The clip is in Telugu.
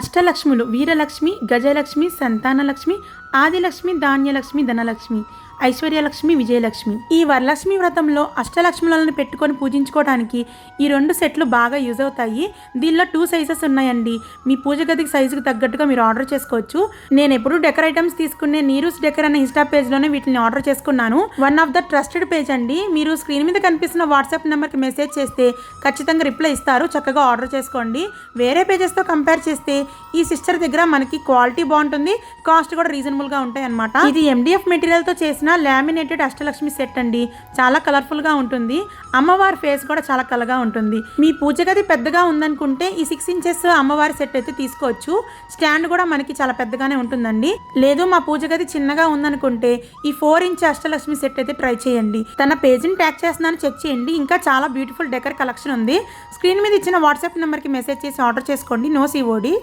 అష్టలక్ష్ములు వీరలక్ష్మి గజలక్ష్మి సంతానలక్ష్మి ఆదిలక్ష్మి ధాన్యలక్ష్మి ధనలక్ష్మి ఐశ్వర్యలక్ష్మి విజయలక్ష్మి. ఈ వరలక్ష్మి వ్రతంలో అష్టలక్ష్ములను పెట్టుకొని పూజించుకోవడానికి ఈ రెండు సెట్లు బాగా యూజ్ అవుతాయి. దీనిలో టూ సైజెస్ ఉన్నాయండి. మీ పూజ గదికి సైజుకి తగ్గట్టుగా మీరు ఆర్డర్ చేసుకోవచ్చు. నేను ఎప్పుడు డెకర్ ఐటమ్స్ తీసుకునే నీరూస్ డెకర్ అనే ఇన్స్టా పేజ్లోనే వీటిని ఆర్డర్ చేసుకున్నాను. One of the trusted page అండి. మీరు స్క్రీన్ మీద కనిపిస్తున్న వాట్సాప్ నెంబర్కి మెసేజ్ చేస్తే ఖచ్చితంగా రిప్లై ఇస్తారు. చక్కగా ఆర్డర్ చేసుకోండి. వేరే పేజెస్తో కంపేర్ చేస్తే ఈ సిస్టర్ దగ్గర మనకి క్వాలిటీ బాగుంటుంది కాస్ట్ కూడా రీజనబుల్గా ఉంటాయి అనమాట ఇది ఎండిఎఫ్ మెటీరియల్తో చేసిన లామినేటెడ్ అష్టలక్ష్మి సెట్ అండి. చాలా కలర్ఫుల్గా ఉంటుంది. అమ్మవారి ఫేస్ కూడా చాలా కలగా ఉంటుంది. మీ పూజ గది పెద్దగా ఉందనుకుంటే ఈ సిక్స్ ఇంచెస్ అమ్మవారి సెట్ అయితే తీసుకోవచ్చు. స్టాండ్ కూడా మనకి చాలా పెద్దగానే ఉంటుందండి. లేదు మా పూజ గది చిన్నగా ఉందనుకుంటే ఈ ఫోర్ ఇంచ్ అష్టలక్ష్మి సెట్ అయితే ట్రై చేయండి. తన పేజ్ని ట్యాగ్ చేస్తున్నాను చెక్ చేయండి. ఇంకా చాలా బ్యూటిఫుల్ డెకర్ కలెక్షన్ ఉంది. స్క్రీన్ మీద ఇచ్చిన వాట్సాప్ నెంబర్కి మెసేజ్ చేసి ఆర్డర్ చేసుకోండి. No COD